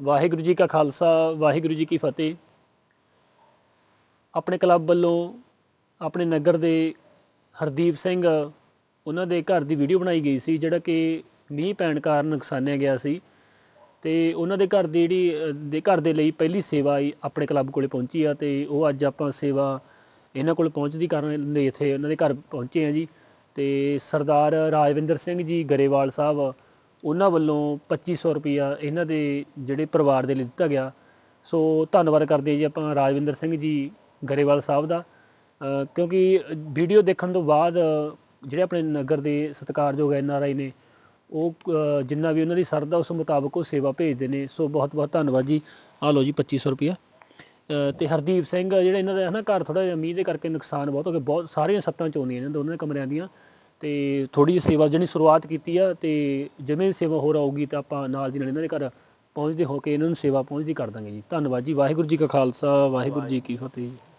ਵਾਹਿਗੁਰੂ ਜੀ ਕਾ ਖਾਲਸਾ, ਵਾਹਿਗੁਰੂ ਜੀ ਕੀ ਫਤਿਹ। ਆਪਣੇ ਕਲੱਬ ਵੱਲੋਂ ਆਪਣੇ ਨਗਰ ਦੇ ਹਰਦੀਪ ਸਿੰਘ, ਉਹਨਾਂ ਦੇ ਘਰ ਦੀ ਵੀਡੀਓ ਬਣਾਈ ਗਈ ਸੀ, ਜਿਹੜਾ ਕਿ ਮੀਂਹ ਪੈਣ ਕਾਰਨ ਨੁਕਸਾਨਿਆ ਗਿਆ ਸੀ। ਤੇ ਉਹਨਾਂ ਦੇ ਘਰ ਦੀ ਜਿਹੜੀ, ਦੇ ਘਰ ਦੇ ਲਈ ਪਹਿਲੀ ਸੇਵਾ ਆਪਣੇ ਕਲੱਬ ਕੋਲੇ ਪਹੁੰਚੀ ਆ, ਤੇ ਉਹ ਅੱਜ ਆਪਾਂ ਸੇਵਾ ਇਹਨਾਂ ਕੋਲ ਪਹੁੰਚਦੀ ਕਾਰਨ ਇੱਥੇ ਉਹਨਾਂ ਦੇ ਘਰ ਪਹੁੰਚੇ ਆ ਜੀ। ਤੇ ਸਰਦਾਰ ਰਾਜਵਿੰਦਰ ਸਿੰਘ ਜੀ ਗਰੇਵਾਲ ਸਾਹਿਬ ਉਹਨਾਂ ਵੱਲੋਂ 2500 ਰੁਪਈਆ ਇਹਨਾਂ ਦੇ ਜਿਹੜੇ ਪਰਿਵਾਰ ਦੇ ਲਈ ਦਿੱਤਾ ਗਿਆ। ਸੋ ਧੰਨਵਾਦ ਕਰਦੇ ਜੀ ਆਪਾਂ ਰਾਜਵਿੰਦਰ ਸਿੰਘ ਜੀ ਗਰੇਵਾਲ ਸਾਹਿਬ ਦਾ। ਕਿਉਂਕਿ ਵੀਡੀਓ ਦੇਖਣ ਤੋਂ ਬਾਅਦ ਜਿਹੜੇ ਆਪਣੇ ਨਗਰ ਦੇ ਸਤਿਕਾਰਯੋਗ ਐਨ ਆਰ ਆਈ ਨੇ ਉਹ ਜਿੰਨਾ ਵੀ ਉਹਨਾਂ ਦੀ ਸਰਦਾ ਉਸ ਮੁਤਾਬਕ ਉਹ ਸੇਵਾ ਭੇਜਦੇ ਨੇ। ਸੋ ਬਹੁਤ ਬਹੁਤ ਧੰਨਵਾਦ ਜੀ। ਆ ਲਓ ਜੀ 2500 ਰੁਪਇਆ ਅ, ਤੇ ਹਰਦੀਪ ਸਿੰਘ ਜਿਹੜਾ ਇਹਨਾਂ ਦਾ ਹੈ ਨਾ ਘਰ ਥੋੜਾ ਜਿਹਾ ਮੀਂਹ ਦੇ ਕਰਕੇ ਨੁਕਸਾਨ ਬਹੁਤ ਹੋ ਗਿਆ। ਬਹੁਤ ਸਾਰੀਆਂ ਸੱਤਾਂ ਚੋਂਦੀਆਂ ਇਹਨਾਂ ਦੋਨਾਂ ਕਮਰਿਆਂ ਦੀਆਂ। ਤੇ ਥੋੜੀ ਜਿਹੀ ਸੇਵਾ ਜਿਹੜੀ ਸ਼ੁਰੂਆਤ ਕੀਤੀ ਆ ਤੇ ਜਿਵੇਂ ਸੇਵਾ ਹੋਰ ਆਊਗੀ ਤਾਂ ਆਪਾਂ ਨਾਲ ਦੀ ਨਾਲ ਇਹਨਾਂ ਦੇ ਘਰ ਪਹੁੰਚਦੇ ਹੋ ਕੇ ਇਹਨਾਂ ਨੂੰ ਸੇਵਾ ਪਹੁੰਚਦੀ ਕਰ ਦਾਂਗੇ ਜੀ। ਧੰਨਵਾਦ ਜੀ। ਵਾਹਿਗੁਰੂ ਜੀ ਕਾ ਖਾਲਸਾ ਵਾਹਿਗੁਰੂ ਜੀ ਕੀ ਫਤਿਹ।